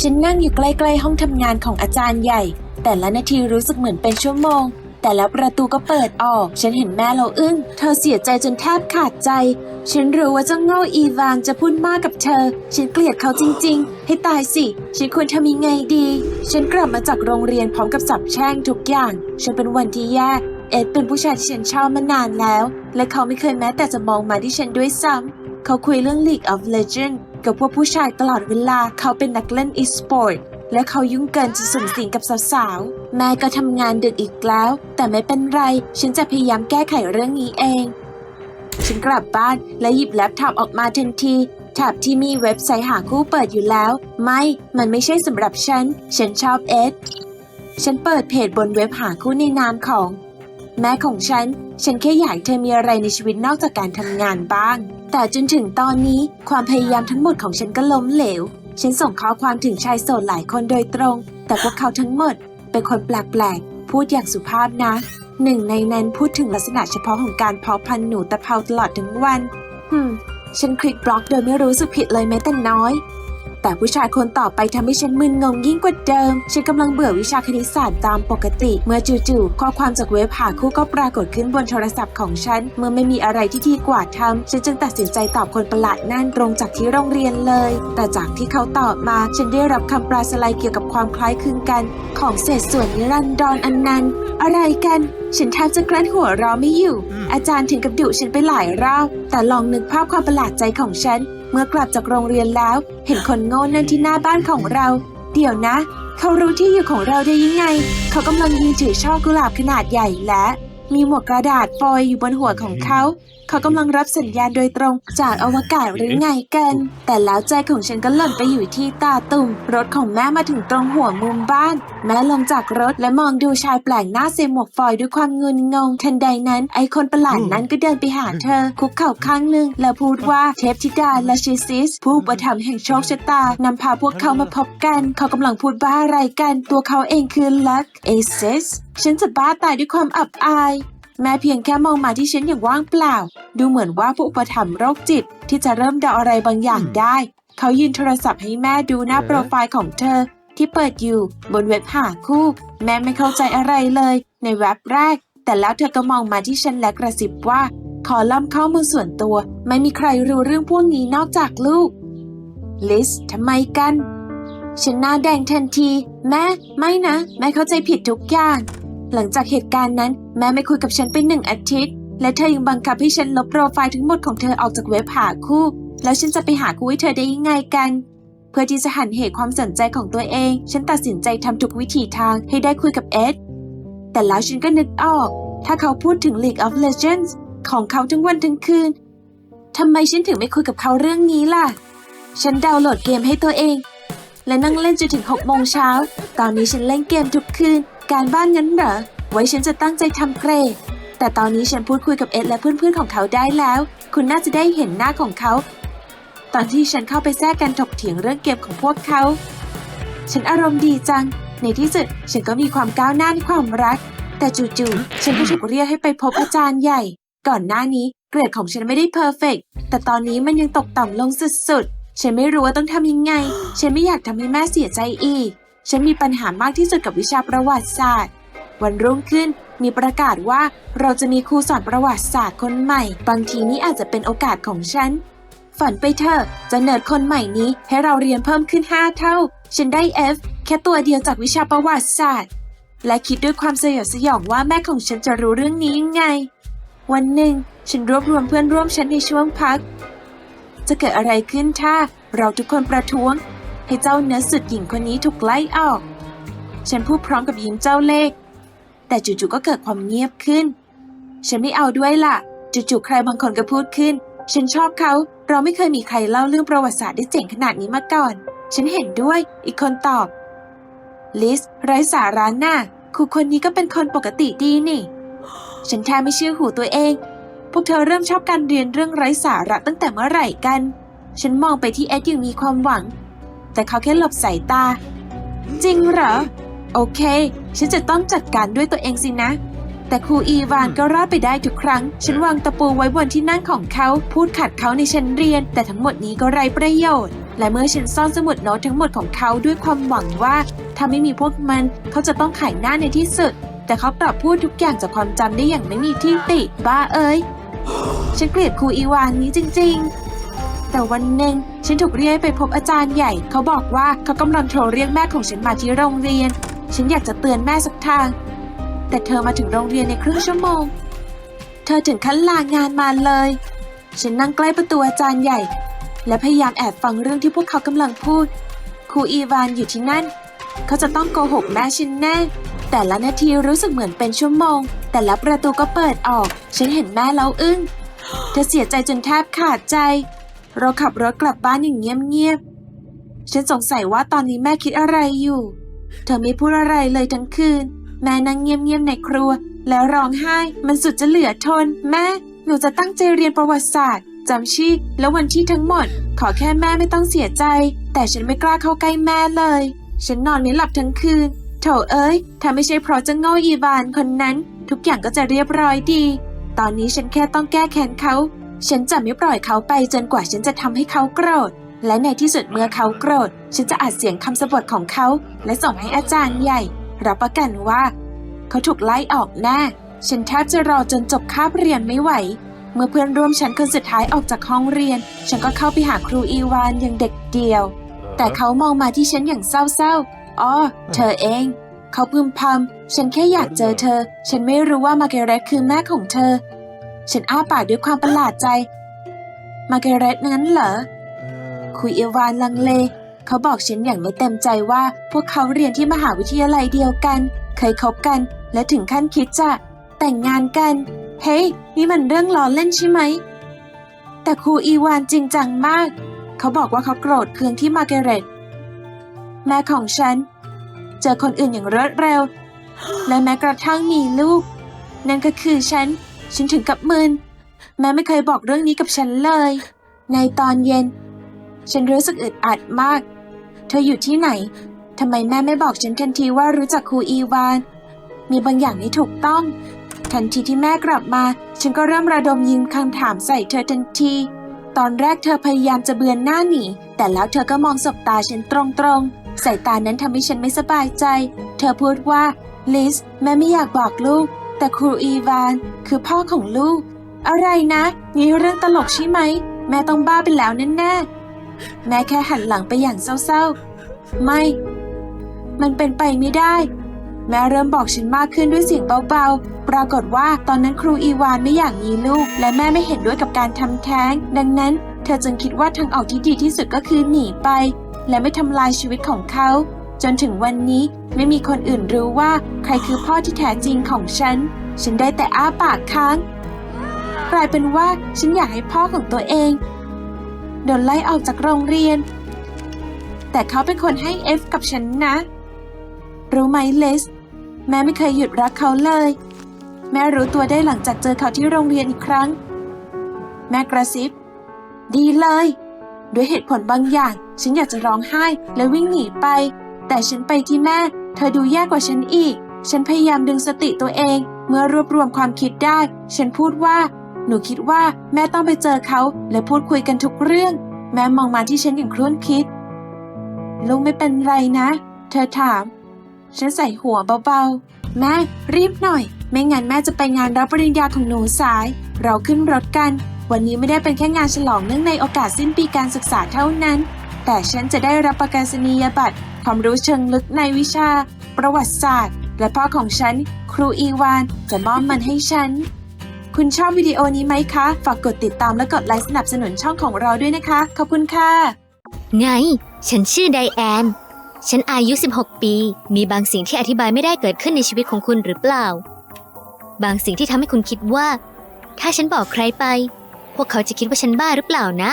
ฉันนั่งอยู่ใกล้ๆห้องทำงานของอาจารย์ใหญ่ แต่ละนาทีรู้สึกเหมือนเป็นชั่วโมง แต่แล้วประตูก็เปิดออก ฉันเห็นแม่เราอึ้ง เธอเสียใจจนแทบขาดใจ ฉันรู้ว่าเจ้าโง่อีวานจะพูดมากกับเธอ ฉันเกลียดเขาจริง ๆ ให้ตายสิ ฉันควรทำยังไงดี ฉันกลับมาจากโรงเรียนพร้อมกับสับแช่งทุกอย่าง ฉันเป็นวันที่แย่เอ็ดเป็นผู้ชายที่ฉันชอบมานานแล้ว และเขาไม่เคยแม้แต่จะมองมาที่ฉันด้วยซ้ำเขาคุยเรื่อง League of Legends กับพวกผู้ชายตลอดเวลาเขาเป็นนักเล่น e-sport และเขายุ่งเกินจะสุ่มสิงกับสาวๆ แม่ก็ทำงานดึกอีกแล้ว แต่ไม่เป็นไร ฉันจะพยายามแก้ไขเรื่องนี้เอง ฉันกลับบ้านและหยิบแล็ปท็อปออกมาทันทีแท็บที่มีเว็บไซต์หาคู่เปิดอยู่แล้ว ไม่ มันไม่ใช่สำหรับฉัน ฉันชอบเอ็ดฉันเปิดเพจบนเว็บหาคู่ในนามของ แม่ของฉัน ฉันแค่อยากเธอมีอะไรในชีวิตนอกจากการทำงานบ้าง แต่จนถึงตอนนี้ความพยายามทั้งหมดของฉันก็ล้มเหลว ฉันส่งข้อความถึงชายโสดหลายคนโดยตรง แต่พวกเขาทั้งหมด เป็นคนแปลกๆ พูดอย่างสุภาพนะ หนึ่งในนั้นพูดถึงลักษณะเฉพาะของการเพาะพันธุ์หนูตะเภาตลอดทั้งวันฮึมฉันคลิกบล็อกโดยไม่รู้สึกผิดเลยแม้แต่น้อย แต่ผู้ชายคนต่อไปทำให้ฉันมึนงงยิ่งกว่าเดิม ฉันกำลังเบื่อวิชาคณิตศาสตร์ตามปกติ เมื่อจู่ๆข้อความจากเว็บหาคู่ก็ปรากฏขึ้นบนโทรศัพท์ของฉัน เมื่อไม่มีอะไรที่ดีกว่าทำฉันจึงตัดสินใจตอบคนประหลาดนั่นตรงจากที่โรงเรียนเลย แต่จากที่เขาตอบมาฉันได้รับคำปราศรัยเกี่ยวกับความคล้ายคลึงกัน ของเศษส่วนนิรันดรอันนั้นอะไรกัน ฉันแทบจะกลั้นหัวเราะไม่อยู่ อาจารย์ถึงกับดุฉันไปหลายรอบ แต่ลองนึกภาพความประหลาดใจของฉัน เมื่อกลับจากโรงเรียนแล้ว เห็นคนโง่นั่นที่หน้าบ้านของเรา เดี๋ยวนะ เขารู้ที่อยู่ของเราได้ยังไง เขากำลังยืนถือช่อกุหลาบขนาดใหญ่และ มีหมวกกระดาษฟอยล์อยู่บนหัวของเขา เขากำลังรับสัญญาณโดยตรงจากอวกาศหรือไงกัน แต่แล้วใจของฉันก็หล่นไปอยู่ที่ตาตุ่ม รถของแม่มาถึงตรงหัวมุมบ้าน แม่ลงจากรถและมองดูชายแปลกหน้าใส่หมวกฟอยล์ด้วยความงุนงง ทันใดนั้นไอคนประหลาดนั้นก็เดินไปหาเธอ คุกเข่าข้างหนึ่งแล้วพูดว่าเทพธิดาและชิซิส ผู้ประถมภ์แห่งโชคชะตานำพาพวกเขามาพบกัน เขากำลังพูดบ้าอะไรกัน ตัวเขาเองคือลักเอเซสฉันจะบ้าตายด้วยความอับอาย แม่เพียงแค่มองมาที่ฉันอย่างว่างเปล่า ดูเหมือนว่าผู้อุปถัมภ์โรคจิต ที่จะเริ่มเดาอะไรบางอย่างได้ เขายืนโทรศัพท์ให้แม่ดูหน้าโปรไฟล์ของเธอ ที่เปิดอยู่บนเว็บหาคู่ แม่ไม่เข้าใจอะไรเลย ในเว็บแรก แต่แล้วเธอก็มองมาที่ฉันและกระซิบว่า ขอล่ำข้อมูลส่วนตัว ไม่มีใครรู้เรื่องพวกนี้นอกจากลูก ลิสทำไมกันฉันหน้าแดงทันที แม่ ไม่นะ แม่เข้าใจผิดทุกอย่าง หลังจากเหตุการณ์นั้น แม่ไม่คุยกับฉันไปหนึ่งอาทิตย์ และเธอยังบังคับให้ฉันลบโปรไฟล์ทั้งหมดของเธอออกจากเว็บหาคู่ แล้วฉันจะไปหาคู่ให้เธอได้ยังไงกัน เพื่อที่จะหันเหความสนใจของตัวเอง ฉันตัดสินใจทำทุกวิถีทางให้ได้คุยกับเอ็ดแต่แล้วฉันก็นึกออก ถ้าเขาพูดถึง League of Legends ของเขาทั้งวันทั้งคืนทำไมฉันถึงไม่คุยกับเขาเรื่องนี้ล่ะ ฉันดาวน์โหลดเกมให้ตัวเอง และนั่งเล่นจนถึง6โมงเช้า ตอนนี้ฉันเล่นเกมทุกคืน การบ้านงั้นเหรอ ไว้ฉันจะตั้งใจทำเกรด แต่ตอนนี้ฉันพูดคุยกับเอ็ดและเพื่อนๆของเขาได้แล้ว คุณน่าจะได้เห็นหน้าของเขา ตอนที่ฉันเข้าไปแทรกกันถกเถียงเรื่องเกมของพวกเขา ฉันอารมณ์ดีจัง ในที่สุดฉันก็มีความก้าวหน้าในความรัก แต่จู่ๆ ฉันก็ถูกเรียกให้ไปพบอาจารย์ใหญ่ ก่อนหน้านี้เกรดของฉันไม่ได้เพอร์เฟกต์แต่ตอนนี้มันยังตกต่ำลงสุดๆ ฉันไม่รู้ว่าต้องทำยังไง ฉันไม่อยากทำให้แม่เสียใจอีก ฉันมีปัญหามากที่สุดกับวิชาประวัติศาสตร์ วันรุ่งขึ้นมีประกาศว่าเราจะมีครูสอนประวัติศาสตร์คนใหม่ บางทีนี่อาจจะเป็นโอกาสของฉัน ฝันไปเถอะจะเนิร์ดคนใหม่นี้ให้เราเรียนเพิ่มขึ้น 5 เท่า ฉันได้ F แค่ตัวเดียวจากวิชาประวัติศาสตร์ และคิดด้วยความสยดสยองว่าแม่ของฉันจะรู้เรื่องนี้ยังไง วันหนึ่ง ฉันรวบรวมเพื่อนร่วมชั้นในช่วงพัก จะเกิดอะไรขึ้นถ้าเราทุกคนประท้วง ให้เจ้าเนื้อสุดหญิงคนนี้ถูกไล่ออก ฉันพูดพร้อมกับยิ้มเจ้าเลขแต่จู่ๆก็เกิดความเงียบขึ้น ฉันไม่เอาด้วยล่ะ จู่ๆใครบางคนก็พูดขึ้น ฉันชอบเขา เราไม่เคยมีใครเล่าเรื่องประวัติศาสตร์ได้เจ๋งขนาดนี้มาก่อน ฉันเห็นด้วย อีกคนตอบ ลิสไร้สาระน่ะครูคนนี้ก็เป็นคนปกติดีนี่ ฉันแทบไม่เชื่อหูตัวเอง พวกเธอเริ่มชอบการเรียนเรื่องไร้สาระตั้งแต่เมื่อไหร่กัน ฉันมองไปที่เอ็ดอย่างมีความหวัง แต่เขาแค่หลบสายตา จริงเหรอ โอเค ฉันจะต้องจัดการด้วยตัวเองสินะ แต่ครูอีวานก็รอดไปได้ทุกครั้ง ฉันวางตะปูไว้บนที่นั่งของเขา พูดขัดเขาในชั้นเรียน แต่ทั้งหมดนี้ก็ไร้ประโยชน์ และเมื่อฉันซ่อนสมุดโน้ตทั้งหมดของเขาด้วยความหวังว่า ถ้าไม่มีพวกมัน เขาจะต้องขายหน้าในที่สุด แต่เขากลับพูดทุกอย่างจากความจำได้อย่างไม่มีที่ติ บ้าเอ้ย ฉันเกลียดครูอีวานนี้จริง ๆ แต่วันหนึ่งฉันถูกเรียกไปพบอาจารย์ใหญ่ เขาบอกว่าเขากำลังโทรเรียกแม่ของฉันมาที่โรงเรียน ฉันอยากจะเตือนแม่สักทาง แต่เธอมาถึงโรงเรียนในครึ่งชั่วโมง เธอถึงขั้นลางานมาเลย ฉันนั่งใกล้ประตูอาจารย์ใหญ่ และพยายามแอบฟังเรื่องที่พวกเขากำลังพูด ครูอีวานอยู่ที่นั่น เขาจะต้องโกหกแม่ฉันแน่ แต่ละนาทีรู้สึกเหมือนเป็นชั่วโมง แต่ละประตูก็เปิดออก ฉันเห็นแม่แล้วอึ้งเธอเสียใจจนแทบขาดใจ เราขับรถกลับบ้านอย่างเงียบๆ ฉันสงสัยว่าตอนนี้แม่คิดอะไรอยู่ เธอไม่พูดอะไรเลยทั้งคืน แม่นั่งเงียบๆในครัว แล้วร้องไห้ มันสุดจะเหลือทน แม่ หนูจะตั้งใจเรียนประวัติศาสตร์จำชื่อและวันที่ทั้งหมด ขอแค่แม่ไม่ต้องเสียใจ แต่ฉันไม่กล้าเข้าใกล้แม่เลย ฉันนอนไม่หลับทั้งคืนโถเอ้ย ถ้าไม่ใช่เพราะเจะโง่อีวานคนนั้น ทุกอย่างก็จะเรียบร้อยดี ตอนนี้ฉันแค่ต้องแก้แค้นเขา ฉันจะไม่ปล่อยเขาไปจนกว่าฉันจะทำให้เขาโกรธ และในที่สุดเมื่อเขาโกรธ ฉันจะอัดเสียงคำสบทของเขา และส่งให้อาจารย์ใหญ่ รับประกันว่า เขาถูกไล่ออกแน่ ฉันแทบจะรอจนจบคาบเรียนไม่ไหว เมื่อเพื่อนร่วมชั้นคนสุดท้ายออกจากห้องเรียน ฉันก็เข้าไปหาครูอีวานอย่างเด็กเดียว แต่เขามองมาที่ฉันอย่างเศร้าๆอ๋อเธอเอง เขาพึมพำฉันแค่อยากเจอเธอ ฉันไม่รู้ว่ามาเกเรตคือแม่ของเธอ ฉันอ้าปากด้วยความประหลาดใจ มาร์เกเร็ตนั้นเหรอ คุยเอวานลังเล เขาบอกฉันอย่างไม่เต็มใจว่าพวกเขาเรียนที่มหาวิทยาลัยเดียวกัน เคยคบกัน และถึงขั้นคิดจะ แต่งงานกัน เฮ้ย นี่มันเรื่องล้อเล่นใช่ไหม แต่ครูอีวานจริงจังมาก เขาบอกว่าเขาโกรธเคืองที่มาร์เกเร็ตแม่ของฉัน เจอคนอื่นอย่างรวดเร็ว และแม้กระทั่งมีลูก นั่นก็คือฉัน ฉันถึงกับมึนแม่ไม่เคยบอกเรื่องนี้กับฉันเลย ในตอนเย็น ฉันรู้สึกอึดอัดมาก เธออยู่ที่ไหนทำไมแม่ไม่บอกฉันทันทีว่ารู้จักครูอีวาน มีบางอย่างไม่ถูกต้อง ทันทีที่แม่กลับมา ฉันก็เริ่มระดมยิงคำถามใส่เธอทันที ตอนแรกเธอพยายามจะเบือนหน้าหนีแต่แล้วเธอก็มองสบตาฉันตรงๆสายตานั้นทำให้ฉันไม่สบายใจ เธอพูดว่าลิสแม่ไม่อยากบอกลูก แต่ครูอีวาน คือพ่อของลูก อะไรนะนี่เรื่องตลกใช่ไหม แม่ต้องบ้าไปแล้วแน่ๆแม่แค่หันหลังไปอย่างเศร้าๆ ไม่ มันเป็นไปไม่ได้ แม่เริ่มบอกฉันมากขึ้นด้วยเสียงเบาๆ ปรากฏว่าตอนนั้นครูอีวานไม่อยากมีลูก และแม่ไม่เห็นด้วยกับการทำแท้ง ดังนั้นเธอจึงคิดว่าทางออกที่ดีที่สุดก็คือหนีไป และไม่ทำลายชีวิตของเขา จนถึงวันนี้ไม่มีคนอื่นรู้ว่า ใครคือพ่อที่แท้จริงของฉัน ฉันได้แต่อ้าปากค้าง กลายเป็นว่าฉันอยากให้พ่อของตัวเอง โดนไล่ออกจากโรงเรียน แต่เขาเป็นคนให้ F กับฉันนะ รู้ไหมเลส แม่ไม่เคยหยุดรักเขาเลย แม่รู้ตัวได้หลังจากเจอเขาที่โรงเรียนอีกครั้ง แม่กระซิบ ดีเลย ด้วยเหตุผลบางอย่าง ฉันอยากจะร้องไห้และวิ่งหนีไป แต่ฉันไปที่แม่ เธอดูแย่กว่าฉันอีก ฉันพยายามดึงสติตัวเอง เมื่อรวบรวมความคิดได้ ฉันพูดว่า หนูคิดว่าแม่ต้องไปเจอเขา และพูดคุยกันทุกเรื่อง แม่มองมาที่ฉันอย่างครุ่นคิด ลุงไม่เป็นไรนะ เธอถาม ฉันใส่หัวเบาๆ แม่ รีบหน่อย ไม่งั้นแม่จะไปงานรับปริญญาของหนูสาย เราขึ้นรถกัน วันนี้ไม่ได้เป็นแค่งานฉลองเนื่องในโอกาสสิ้นปีการศึกษาเท่านั้น แต่ฉันจะได้รับประกาศนียบัตรความรู้เชิงลึกในวิชา ประวัติศาสตร์ และพ่อของฉัน ครูอีวาน จะมอบมันให้ฉัน คุณชอบวิดีโอนี้ไหมคะ ฝากกดติดตามและกดไลค์สนับสนุนช่องของเราด้วยนะคะ ขอบคุณค่ะ ไง ฉันชื่อไดแอน ฉันอายุ 16 ปี มีบางสิ่งที่อธิบายไม่ได้เกิดขึ้นในชีวิตของคุณหรือเปล่า บางสิ่งที่ทำให้คุณคิดว่า ถ้าฉันบอกใครไป พวกเขาจะคิดว่าฉันบ้าหรือเปล่านะ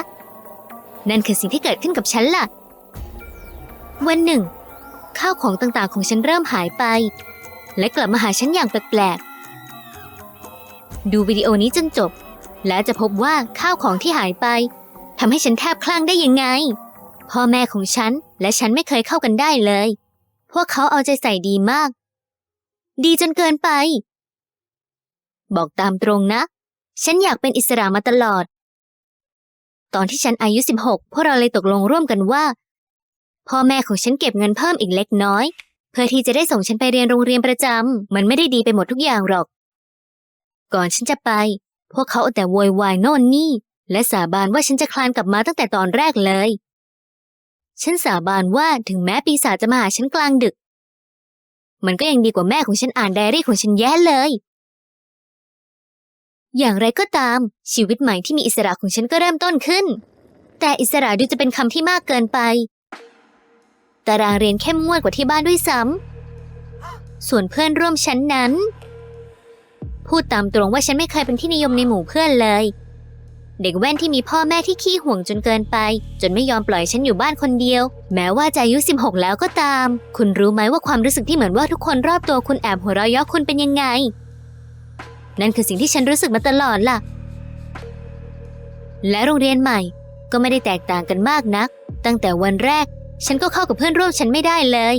นั่นคือสิ่งที่เกิดขึ้นกับฉันล่ะ วันหนึ่งข้าวของต่างๆของฉันเริ่มหายไป และกลับมาหาฉันอย่างแปลกๆ ดูวิดีโอนี้จนจบ แล้วจะพบว่าข้าวของที่หายไปทำให้ฉันแทบคลั่งได้ยังไง พ่อแม่ของฉันและฉันไม่เคยเข้ากันได้เลย พวกเขาเอาใจใส่ดีมาก ดีจนเกินไป บอกตามตรงนะ ฉันอยากเป็นอิสระมาตลอด ตอนที่ฉันอายุ 16 พวกเราเลยตกลงร่วมกันว่า พ่อแม่ของฉันเก็บเงินเพิ่มอีกเล็กน้อย เพื่อที่จะได้ส่งฉันไปเรียนโรงเรียนประจำมันไม่ได้ดีไปหมดทุกอย่างหรอก ก่อนฉันจะไป พวกเขาเอาแต่โวยวายโน่นนี่ และสาบานว่าฉันจะคลานกลับมาตั้งแต่ตอนแรกเลย ฉันสาบานว่าถึงแม้ปีศาจจะมาหาฉันกลางดึก มันก็ยังดีกว่าแม่ของฉันอ่านไดอารี่ของฉันแย่เลย อย่างไรก็ตาม ชีวิตใหม่ที่มีอิสระของฉันก็เริ่มต้นขึ้น แต่อิสระดูจะเป็นคำที่มากเกินไป ตารางเรียนเข้มงวดกว่าที่บ้านด้วยซ้ำส่วนเพื่อนร่วมชั้นนั้น พูดตามตรงว่าฉันไม่เคยเป็นที่นิยมในหมู่เพื่อนเลย เด็กแว่นที่มีพ่อแม่ที่ขี้ห่วงจนเกินไป จนไม่ยอมปล่อยฉันอยู่บ้านคนเดียว แม้ว่าจะอายุ 16 แล้วก็ตาม คุณรู้ไหมว่าความรู้สึกที่เหมือนว่าทุกคนรอบตัวคุณแอบหัวเราะเยาะคุณเป็นยังไง นั่นคือสิ่งที่ฉันรู้สึกมาตลอดล่ะ และโรงเรียนใหม่ก็ไม่ได้แตกต่างกันมากนัก ตั้งแต่วันแรก ฉันก็เข้ากับเพื่อนร่วมชั้นไม่ได้เลย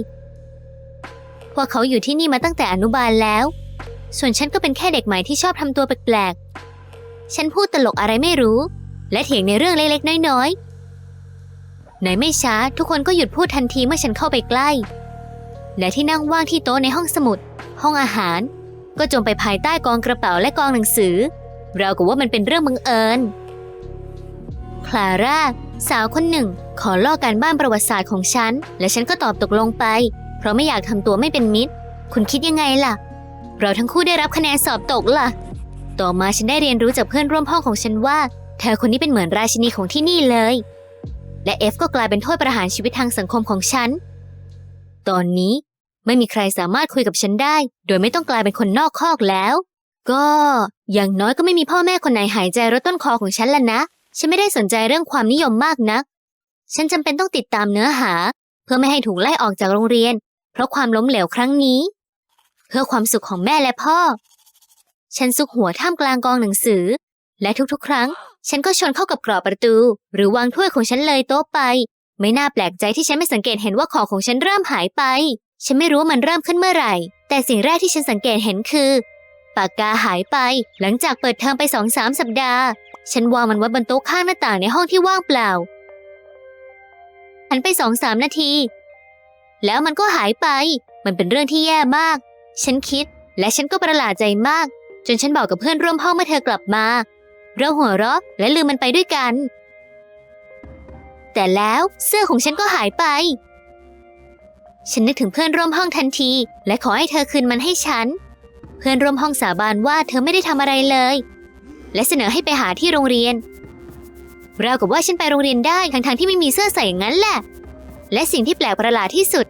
พวกเขาอยู่ที่นี่มาตั้งแต่อนุบาลแล้ว ส่วนฉันก็เป็นแค่เด็กใหม่ที่ชอบทำตัวแปลกๆ ฉันพูดตลกอะไรไม่รู้ และเถียงในเรื่องเล็กๆ น้อยๆ ในไม่ช้าทุกคนก็หยุดพูดทันทีเมื่อฉันเข้าไปใกล้ และที่นั่งว่างที่โต๊ะในห้องสมุด ห้องอาหาร ก็จมไปภายใต้กองกระเป๋าและกองหนังสือ เรากับว่ามันเป็นเรื่องบังเอิญ คลาร่า สาวคนหนึ่ง ขอลอกการบ้านประวัติศาสตร์ของฉัน และฉันก็ตอบตกลงไป เพราะไม่อยากทำตัวไม่เป็นมิตร คุณคิดยังไงล่ะ เราทั้งคู่ได้รับคะแนนสอบตกล่ะ ต่อมาฉันได้เรียนรู้จากเพื่อนร่วมห้องของฉันว่า เธอคนนี้เป็นเหมือนราชินีของที่นี่เลย และเอฟก็กลายเป็นโทษประหารชีวิตทางสังคมของฉัน ตอนนี้ไม่มีใครสามารถคุยกับฉันได้ โดยไม่ต้องกลายเป็นคนนอกคอกแล้ว ก็อย่างน้อยก็ไม่มีพ่อแม่คนไหนหายใจรถต้นคอของฉันละนะ ฉันไม่ได้สนใจเรื่องความนิยมมากนัก ฉันจำเป็นต้องติดตามเนื้อหา เพื่อไม่ให้ถูกไล่ออกจากโรงเรียน เพราะความล้มเหลวครั้งนี้ เพื่อความสุขของแม่และพ่อ ฉันซุกหัวท่ามกลางกองหนังสือ และทุกๆ ครั้ง ฉันก็ชนเข้ากับกรอบประตู หรือวางถ้วยของฉันเลยโต๊ะไป ไม่น่าแปลกใจที่ฉันไม่สังเกตเห็นว่าของของฉันเริ่มหายไป ฉันไม่รู้ว่ามันเริ่มขึ้นเมื่อไหร่ แต่สิ่งแรกที่ฉันสังเกตเห็นคือ ปากกาหายไป หลังจากเปิดเทอมไปสองสามสัปดาห์ ฉันวางมันไว้บนโต๊ะข้างหน้าต่างในห้องที่ว่างเปล่า หันไปสองสามนาที แล้วมันก็หายไป มันเป็นเรื่องที่แย่มาก ฉันคิดและฉันก็ประหลาดใจมาก จนฉันบอกกับเพื่อนร่วมห้องเมื่อเธอกลับมา เราหัวเราะและลืมมันไปด้วยกัน แต่แล้วเสื้อของฉันก็หายไป ฉันนึกถึงเพื่อนร่วมห้องทันที และขอให้เธอคืนมันให้ฉัน เพื่อนร่วมห้องสาบานว่าเธอไม่ได้ทำอะไรเลย และเสนอให้ไปหาที่โรงเรียน ราวกับว่าฉันไปโรงเรียนได้ทั้งๆที่ไม่มีเสื้อใส่อย่างนั้นแหละ และสิ่งที่แปลกประหลาดที่สุด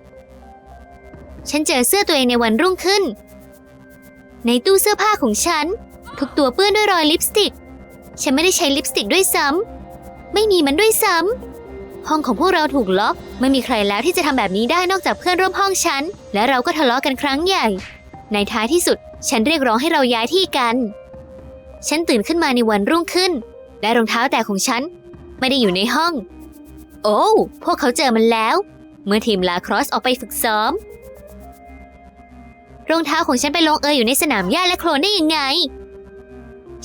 ฉันเจอเสื้อตัวเองในวันรุ่งขึ้น ในตู้เสื้อผ้าของฉัน ทุกตัวเปื้อนด้วยรอยลิปสติก ฉันไม่ได้ใช้ลิปสติกด้วยซ้ำไม่มีมันด้วยซ้ำห้องของพวกเราถูกล็อก ไม่มีใครแล้วที่จะทำแบบนี้ได้นอกจากเพื่อนร่วมห้องฉัน และเราก็ทะเลาะกันครั้งใหญ่ ในท้ายที่สุด ฉันเรียกร้องให้เราย้ายที่กัน ฉันตื่นขึ้นมาในวันรุ่งขึ้นและรองเท้าแตะของฉัน ไม่ได้อยู่ในห้อง โอ้พวกเขาเจอมันแล้ว เมื่อทีมลาครอสออกไปฝึกซ้อม รองเท้าของฉันไปลงเอยอยู่ในสนามหญ้าและโคลนได้ยังไง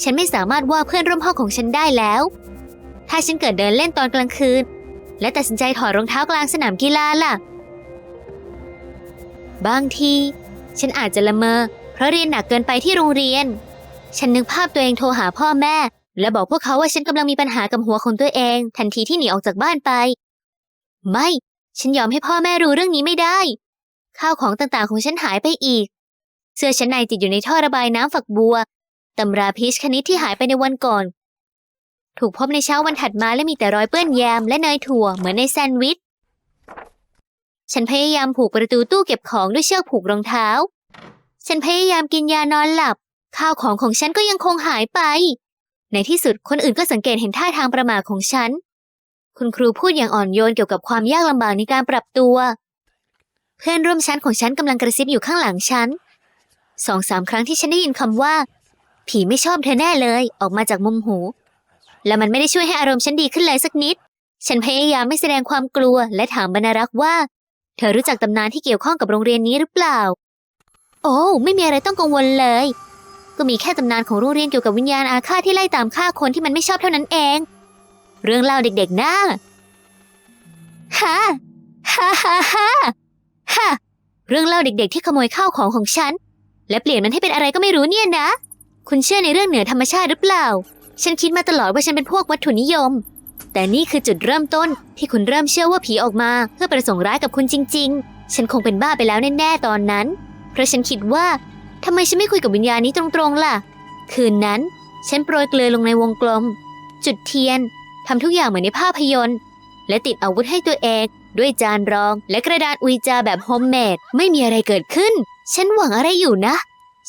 ฉันไม่สามารถว่าเพื่อนร่วมห้องของฉันได้แล้ว ถ้าฉันเกิดเดินเล่นตอนกลางคืน และตัดสินใจถอดรองเท้ากลางสนามกีฬาล่ะ บางที ฉันอาจจะละเมอเพราะเรียนหนักเกินไปที่โรงเรียน ฉันนึกภาพตัวเองโทรหาพ่อแม่ และบอกพวกเขาว่าฉันกำลังมีปัญหากับหัวของตัวเอง ทันทีที่หนีออกจากบ้านไป ไม่ ฉันยอมให้พ่อแม่รู้เรื่องนี้ไม่ได้ ข้าวของต่างๆของฉันหายไปอีก เสื้อชั้นในติดอยู่ในท่อระบายน้ำฝักบัวตำราพีชคณิตที่หายไปในวันก่อน ถูกพบในเช้าวันถัดมาและมีแต่รอยเปื้อนแยมและเนยถั่วเหมือนในแซนด์วิช ฉันพยายามผูกประตูตู้เก็บของด้วยเชือกผูกรองเท้า ฉันพยายามกินยานอนหลับ ข้าวของของฉันก็ยังคงหายไป ในที่สุดคนอื่นก็สังเกตเห็นท่าทางประหม่าของฉัน คุณครูพูดอย่างอ่อนโยนเกี่ยวกับความยากลำบากในการปรับตัว เพื่อนร่วมชั้นของฉันกำลังกระซิบอยู่ข้างหลังฉันสองสามครั้งที่ฉันได้ยินคำว่า ผีไม่ชอบเธอแน่เลย ออกมาจากมุมหู และมันไม่ได้ช่วยให้อารมณ์ฉันดีขึ้นเลยสักนิด ฉันพยายามไม่แสดงความกลัว และถามบรรรักษ์ว่า เธอรู้จักตำนานที่เกี่ยวข้องกับโรงเรียนนี้หรือเปล่า โอ้ไม่มีอะไรต้องกังวลเลย ก็มีแค่ตำนานของโรงเรียนเกี่ยวกับวิญญาณอาฆาตที่ไล่ตามฆ่าคนที่มันไม่ชอบเท่านั้นเอง เรื่องเล่าเด็กๆนะฮ่าฮ่าฮ่าฮ่าฮ่าเรื่องเล่าเด็กๆที่ขโมยข้าวของของฉัน และเปลี่ยนมันให้เป็นอะไรก็ไม่รู้เนี่ยนะ คุณเชื่อในเรื่องเหนือธรรมชาติหรือเปล่า ฉันคิดมาตลอดว่าฉันเป็นพวกวัตถุนิยม แต่นี่คือจุดเริ่มต้นที่คุณเริ่มเชื่อว่าผีออกมา เพื่อประสงค์ร้ายกับคุณจริง ๆ ฉันคงเป็นบ้าไปแล้วแน่ๆตอนนั้น เพราะฉันคิดว่า ทำไมฉันไม่คุยกับวิญญาณนี้ตรงๆล่ะ คืนนั้น ฉันโปรยเกลือลงในวงกลม จุดเทียนทำทุกอย่างเหมือนในภาพยนตร์ และติดอาวุธให้ตัวเองด้วยจานรอง และกระดานอุยจาแบบโฮมเมดไม่มีอะไรเกิดขึ้น ฉันหวังอะไรอยู่นะ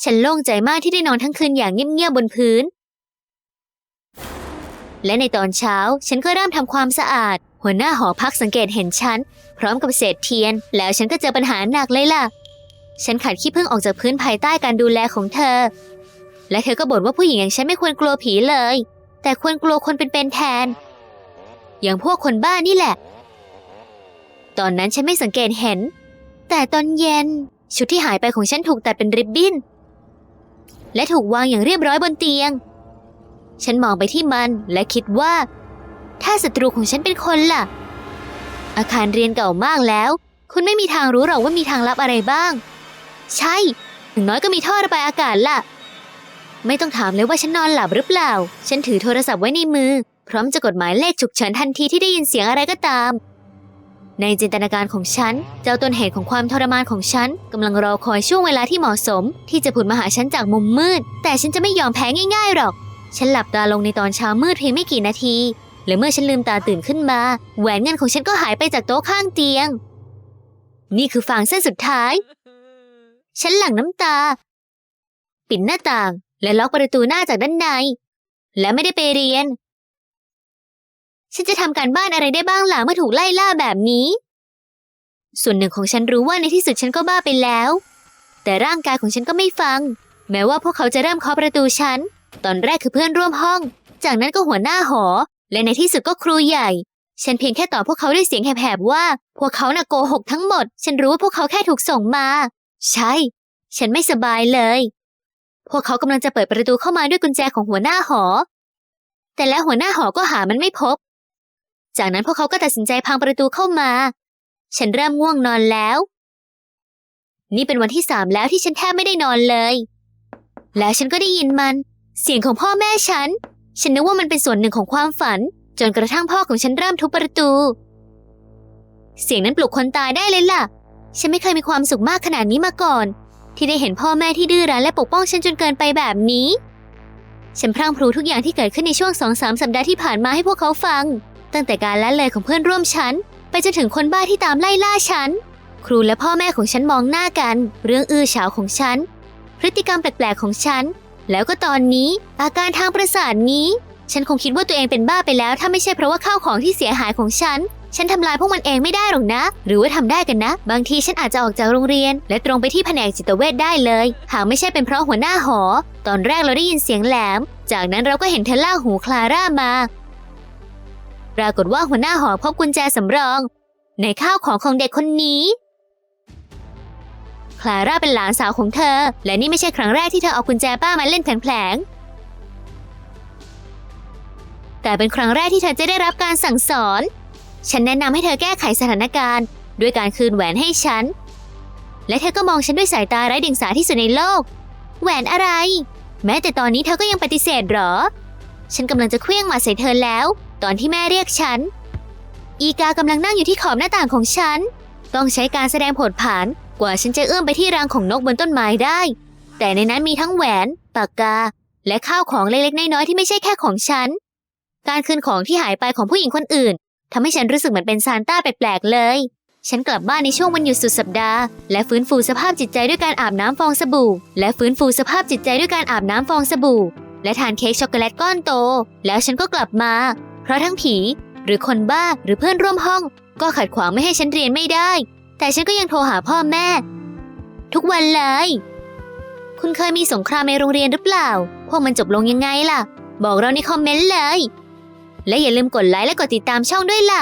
ฉันโล่งใจมากที่ได้นอนทั้งคืนอย่างเงียบๆบนพื้น และในตอนเช้า ฉันก็เริ่มทำความสะอาด หัวหน้าหอพักสังเกตเห็นฉัน พร้อมกับเศษเทียน แล้วฉันก็เจอปัญหาหนักเลยล่ะ ฉันขัดขี้ผึ้งออกจากพื้นภายใต้การดูแลของเธอ และเธอก็บ่นว่าผู้หญิงอย่างฉันไม่ควรกลัวผีเลย แต่ควรกลัวคนเป็นๆแทน อย่างพวกคนบ้านี่แหละ ตอนนั้นฉันไม่สังเกตเห็น แต่ตอนเย็น ชุดที่หายไปของฉันถูกตัดเป็นริบบิ้น และถูกวางอย่างเรียบร้อยบนเตียง ฉันมองไปที่มันและคิดว่า ถ้าศัตรูของฉันเป็นคนล่ะ อาคารเรียนเก่ามากแล้ว คุณไม่มีทางรู้หรอกว่ามีทางลับอะไรบ้าง ใช่ อย่างน้อยก็มีท่อระบายอากาศล่ะ ไม่ต้องถามเลยว่าฉันนอนหลับหรือเปล่า ฉันถือโทรศัพท์ไว้ในมือ พร้อมจะกดหมายเลขฉุกเฉินทันทีที่ได้ยินเสียงอะไรก็ตาม ในจินตนาการของฉัน เจ้าต้นเหตุของความทรมานของฉันกำลังรอคอยช่วงเวลาที่เหมาะสม ที่จะผุดมาหาฉันจากมุมมืด แต่ฉันจะไม่ยอมแพ้ง่ายๆหรอก ฉันหลับตาลงในตอนเช้ามืดเพียงไม่กี่นาทีและเมื่อฉันลืมตาตื่นขึ้นมา แหวนเงินของฉันก็หายไปจากโต๊ะข้างเตียง นี่คือฟางเส้นสุดท้าย ฉันหลั่งน้ำตา ปิดหน้าต่าง และล็อกประตูหน้าจากด้านใน และไม่ได้ไปเรียน ฉันจะทำการบ้านอะไรได้บ้างล่ะเมื่อถูกไล่ล่าแบบนี้ ส่วนหนึ่งของฉันรู้ว่าในที่สุดฉันก็บ้าไปแล้ว แต่ร่างกายของฉันก็ไม่ฟัง แม้ว่าพวกเขาจะเริ่มเคาะประตูฉัน ตอนแรกคือเพื่อนร่วมห้อง จากนั้นก็หัวหน้าหอ และในที่สุดก็ครูใหญ่ ฉันเพียงแค่ตอบพวกเขาด้วยเสียงแหบๆว่า พวกเขาน่ะโกหกทั้งหมด ฉันรู้ว่าพวกเขาแค่ถูกส่งมา ใช่ ฉันไม่สบายเลย พวกเขากำลังจะเปิดประตูเข้ามาด้วยกุญแจของหัวหน้าหอ แต่แล้วหัวหน้าหอก็หามันไม่พบ จากนั้นพวกเขาก็ตัดสินใจพังประตูเข้ามา ฉันเริ่มง่วงนอนแล้ว นี่เป็นวันที่สามแล้วที่ฉันแทบไม่ได้นอนเลย แล้วฉันก็ได้ยินมัน เสียงของพ่อแม่ฉัน ฉันนึกว่ามันเป็นส่วนหนึ่งของความฝัน จนกระทั่งพ่อของฉันเริ่มทุบประตู เสียงนั้นปลุกคนตายได้เลยล่ะ ฉันไม่เคยมีความสุขมากขนาดนี้มาก่อน ที่ได้เห็นพ่อแม่ที่ดื้อรั้นและปกป้องฉันจนเกินไปแบบนี้ ฉันพรั่งพรูทุกอย่างที่เกิดขึ้นในช่วงสองสามสัปดาห์ที่ผ่านมาให้พวกเขาฟัง ตั้งแต่การละเลยของเพื่อนร่วมชั้น ไปจนถึงคนบ้าที่ตามไล่ล่าฉัน ครูและพ่อแม่ของฉันมองหน้ากัน เรื่องอื้อฉาวของฉัน พฤติกรรมแปลกๆของฉัน แล้วก็ตอนนี้อาการทางประสาทนี้ ฉันคงคิดว่าตัวเองเป็นบ้าไปแล้ว ถ้าไม่ใช่เพราะว่าข้าวของที่เสียหายของฉัน ฉันทำลายพวกมันเองไม่ได้หรอกนะ หรือว่าทำได้กันนะ บางทีฉันอาจจะออกจากโรงเรียน และตรงไปที่แผนกจิตเวชได้เลย หากไม่ใช่เป็นเพราะหัวหน้าหอ ตอนแรกเราได้ยินเสียงแหลม จากนั้นเราก็เห็นเธอลาหูคลาร่ามา ปรากฏว่าหัวหน้าหอพบกุญแจสำรอง ในข้าวของของเด็กคนนี้ คลาร่าเป็นหลานสาวของเธอ และนี่ไม่ใช่ครั้งแรกที่เธอเอากุญแจป้ามาเล่นแผลงๆแต่เป็นครั้งแรกที่เธอจะได้รับการสั่งสอน ฉันแนะนำให้เธอแก้ไขสถานการณ์ ด้วยการคืนแหวนให้ฉัน และเธอก็มองฉันด้วยสายตาไร้เดียงสาที่สุดในโลก แหวนอะไร แม้แต่ตอนนี้เธอก็ยังปฏิเสธหรอ ฉันกำลังจะเคลื่องมาใส่เธอแล้ว ตอนที่แม่เรียกฉัน อีกากำลังนั่งอยู่ที่ขอบหน้าต่างของฉัน ต้องใช้การแสดงผดผานกว่าฉันจะเอื้อมไปที่รังของนกบนต้นไม้ได้ แต่ในนั้นมีทั้งแหวน ปากกา และข้าวของเล็กๆน้อยๆที่ไม่ใช่แค่ของฉัน การคืนของที่หายไปของผู้หญิงคนอื่น ทำให้ฉันรู้สึกเหมือนเป็นซานต้าแปลกๆเลย ฉันกลับบ้านในช่วงวันหยุดสุดสัปดาห์ และฟื้นฟูสภาพจิตใจด้วยการอาบน้ำฟองสบู่ และฟื้นฟูสภาพจิตใจด้วยการอาบน้ำฟองสบู่ และทานเค้กช็อกโกแลตก้อนโต แล้วฉันก็กลับมา เพราะทั้งผี หรือคนบ้าหรือเพื่อนร่วมห้อง ก็ขัดขวางไม่ให้ฉันเรียนไม่ได้ แต่ฉันก็ยังโทรหาพ่อแม่ ทุกวันเลย คุณเคยมีสงครามในโรงเรียนหรือเปล่า พวกมันจบลงยังไงล่ะ บอกเราในคอมเมนต์เลย และอย่าลืมกดไลค์และกดติดตามช่องด้วยล่ะ